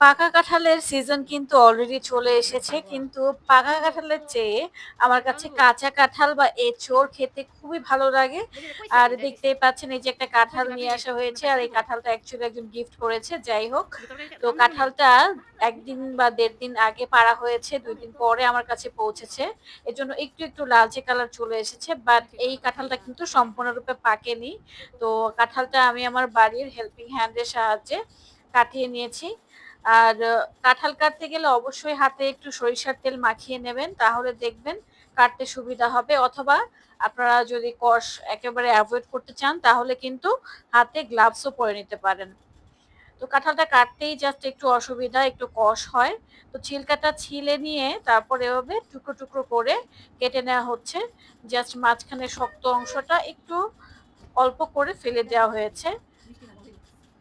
পাকা কাঁঠালের সিজন কিন্তু অলরেডি চলে এসেছে কিন্তু পাকা কাঁঠালের চেয়ে আমার কাছে কাঁচা কাঁঠাল বা এঁচোড় খেতে খুবই ভালো লাগে। আর দেখতেই পাচ্ছেন এই যে একটা কাঁঠাল নিয়ে আসা হয়েছে আর এই কাঁঠালটা অ্যাকচুয়ালি একজন গিফট করেছে যাই হোক। তো কাঁঠালটা একদিন বা দেড় দিন আগে পাড়া হয়েছে দুই দিন পরে আমার কাছে পৌঁছেছে। এজন্য একটু একটু লালচে কালার চলে এসেছে বাট এই কাঁঠালটা কিন্তু সম্পূর্ণরূপে পাকেনি। তো কাঁঠালটা আমি আমার বাড়ির হেল্পিং হ্যান্ডের সাহায্যে কাটিয়ে নিয়েছি। আর কাঁঠাল কাটতে গেলে অবশ্যই হাতে একটু সরিষার তেল মাখিয়ে নেবেন, তাহলে দেখবেন কাটতে সুবিধা হবে। অথবা আপনারা যদি কষ একেবারে অ্যাভয়েড করতে চান, তাহলে কিন্তু হাতে গ্লাভসও পরে নিতে পারেন। তো কাঁঠালটা কাটতেই জাস্ট একটু অসুবিধা, একটু কষ হয়। তো ছিলকাটা ছিলে নিয়ে তারপর এভাবে টুকরো টুকরো করে কেটে নেওয়া হচ্ছে। জাস্ট মাঝখানে শক্ত অংশটা একটু অল্প করে ফেলে দেওয়া হয়েছে।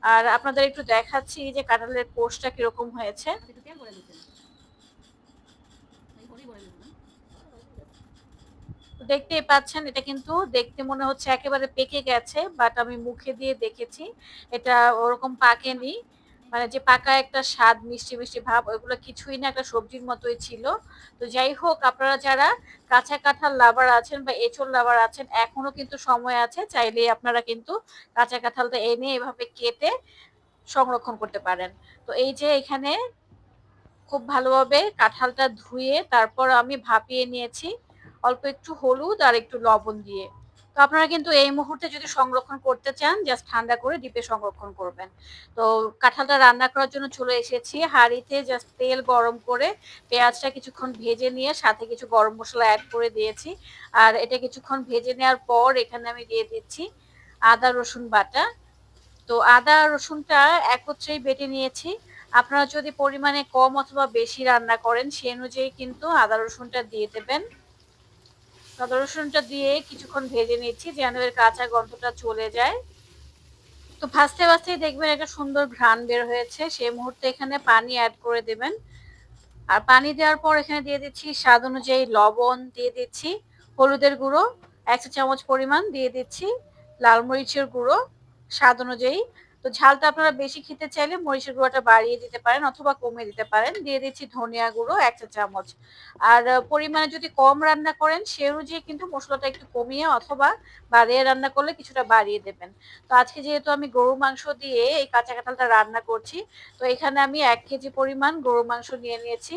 আর আপনাদের একটু দেখাচ্ছি যে কাঁঠালের কোষটা কীরকম হয়েছে। দেখতেই পাচ্ছেন, এটা কিন্তু দেখতে মনে হচ্ছে একেবারে পেকে গেছে বাট আমি মুখে দিয়ে দেখেছি, এটা ওরকম পাকেনি। মানে যে পাকা একটা স্বাদ, মিষ্টি মিষ্টি ভাব, ওইগুলো কিছুই না, একটা সবজির মতোই ছিল। তো যাই হোক, আপনারা যারা কাঁচা কাঁঠাল লাভার আছেন বা এঁচড় লাভার আছেন, এখনও কিন্তু সময় আছে চাইলে আপনারা কিন্তু কাঁচা কাঁঠালটা এনে এভাবে কেটে সংরক্ষণ করতে পারেন। তো এই যে এখানে খুব ভালোভাবে কাঁঠালটা ধুয়ে তারপর আমি ভাপিয়ে নিয়েছি, অল্প একটু হলুদ আর একটু লবণ দিয়ে। তো আপনারা কিন্তু এই মুহূর্তে যদি সংরক্ষণ করতে চান জাস্ট ঠান্ডা করে ডিপে সংরক্ষণ করবেন। তো কাঁঠালটা রান্না করার জন্য চলে এসেছি। হাঁড়িতে জাস্ট তেল গরম করে পেঁয়াজটা কিছুক্ষণ ভেজে নিয়ে সাথে কিছু গরম মশলা অ্যাড করে দিয়েছি। আর এটা কিছুক্ষণ ভেজে নেওয়ার পর এখানে আমি দিয়ে দিচ্ছি আদা, রসুন বাটা। তো আদা, রসুনটা একত্রেই বেটে নিয়েছি। আপনারা যদি পরিমাণে কম অথবা বেশি রান্না করেন, সে অনুযায়ী কিন্তু আদা, রসুনটা দিয়ে দেবেন। আদা রসুনটা দিয়ে কিছুক্ষণ ভেজে নিচ্ছি, যেন এর কাঁচা গন্ধটা চলে যায়। তো ভাজতে ভাজতেই দেখবেন একটা সুন্দর ঘ্রাণ বের হয়েছে। সেই মুহূর্তে এখানে পানি অ্যাড করে দেবেন। আর পানি দেওয়ার পর এখানে দিয়ে দিচ্ছি স্বাদ অনুযায়ী লবণ দিয়ে দিচ্ছি, হলুদের গুঁড়ো, এক চা চামচ পরিমাণ দিয়ে দিচ্ছি, লাল মরিচের গুঁড়ো, স্বাদ অনুযায়ী। তো ঝালটা আপনারা বেশি খেতে চাইলে মরিচের গুঁড়োটা বাড়িয়ে দিতে পারেন অথবা কমিয়ে দিতে পারেন। দিয়ে দিচ্ছি ধনিয়া গুঁড়ো, এক চামচ। আর পরিমাণে যদি কম রান্না করেন, সে অনুযায়ী কিন্তু মশলাটা একটু কমিয়ে অথবা বাড়িয়ে রান্না করলে কিছুটা বাড়িয়ে দেবেন। তো আজকে যেহেতু আমি গরু মাংস দিয়ে এই কাঁচা কাঁঠালটা রান্না করছি, তো এখানে আমি এক কেজি পরিমাণ গরু মাংস নিয়ে নিয়েছি।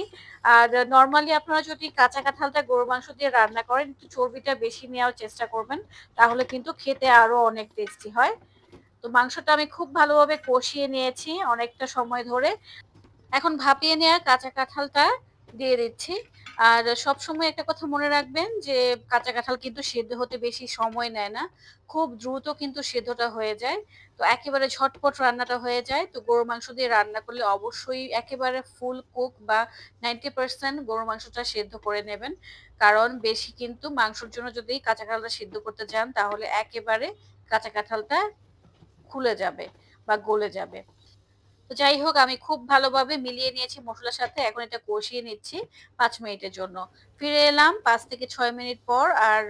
আর নর্মালি আপনারা যদি কাঁচা কাঁঠালটা গরু মাংস দিয়ে রান্না করেন, একটু চর্বিটা বেশি নেওয়ার চেষ্টা করবেন, তাহলে কিন্তু খেতে আরও অনেক টেস্টি হয়। তো মাংসটা আমি খুব ভালোভাবে কষিয়ে নিয়েছি অনেকটা সময় ধরে। এখন ভাপিয়ে নেওয়া কাঁচা কাঁঠালটা দিয়ে দিচ্ছি। আর সব সময় একটা কথা মনে রাখবেন যে, কাঁচা কাঁঠাল কিন্তু সেদ্ধ হতে বেশি সময় নেয় না। খুব দ্রুত কিন্তু সেদ্ধটা হয়ে যায়। তো একেবারে ঝটপট রান্নাটা হয়ে যায়। তো গরু মাংস দিয়ে রান্না করলে অবশ্যই একেবারে ফুল কুক বা নাইনটি পার্সেন্ট গরু মাংসটা সেদ্ধ করে নেবেন। কারণ বেশি কিন্তু মাংসর জন্য যদি কাঁচা কাঁঠালটা সেদ্ধ করতে যান, তাহলে একেবারে কাঁচা কাঁঠালটা খুলে যাবে বা গলে যাবে। তো যাই হোক, আমি খুব ভালোভাবে মিলিয়ে নিয়েছি মশলার সাথে। এখন এটা কষিয়ে নিচ্ছি পাঁচ মিনিটের জন্য। ফিরে এলাম পাঁচ থেকে ছয় মিনিট পর, আর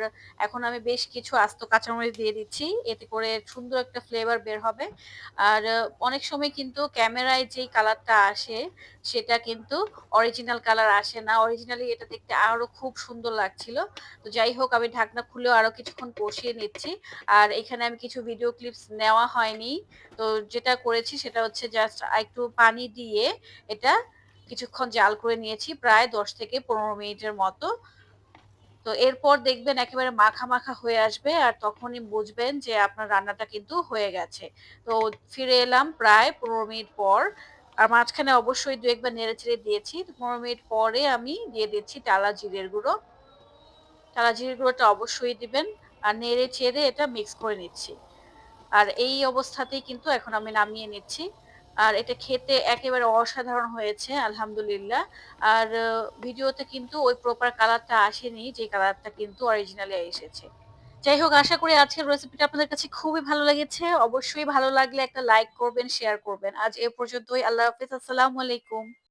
এখন আমি বেশ কিছু আস্ত কাঁচামরিচ দিয়ে দিচ্ছি। এতে করে সুন্দর একটা ফ্লেভার বের হবে। আর অনেক সময় কিন্তু ক্যামেরায় যেই কালারটা আসে, সেটা কিন্তু অরিজিনাল কালার আসে না। অরিজিনালি এটা দেখতে আরও খুব সুন্দর লাগছিল। তো যাই হোক, আমি ঢাকনা খুলেও আরও কিছুক্ষণ কষিয়ে নিচ্ছি। আর এখানে আমি কিছু ভিডিও ক্লিপস নেওয়া হয়নি। তো যেটা করেছি সেটা হচ্ছে জাস্ট একটু পানি দিয়ে এটা কিছুক্ষণ জাল করে নিয়েছি, প্রায় দশ থেকে পনেরো মিনিটের মতো। তো এরপর দেখবেন একেবারে মাখা মাখা হয়ে আসবে আর তখনই বুঝবেন যে আপনার রান্নাটা কিন্তু হয়ে গেছে। তো ফিরে এলাম প্রায় পনেরো মিনিট পর। আর মাঝখানে অবশ্যই দু একবার নেড়ে ছেড়ে দিয়েছি। পনেরো মিনিট পরে আমি দিয়ে দিচ্ছি টালা জিরের গুঁড়ো। টালা জিরের গুঁড়োটা অবশ্যই দিবেন আর নেড়ে ছেড়ে এটা মিক্স করে নিচ্ছি। আর এই অবস্থাতেই কিন্তু এখন আমি নামিয়ে নিচ্ছি। আর এটা খেতে একেবারে অসাধারণ হয়েছে, আলহামদুলিল্লাহ। আর ভিডিওতে কিন্তু ওই প্রপার কালারটা আসেনি, যে কালারটা কিন্তু অরিজিনালি এসেছে। যাই হোক, আশা করি আজকের রেসিপিটা আপনাদের কাছে খুবই ভালো লেগেছে। অবশ্যই ভালো লাগলে একটা লাইক করবেন শেয়ার করবেন। আজ এ পর্যন্তই, আল্লাহ হাফিজ, আসসালামু আলাইকুম।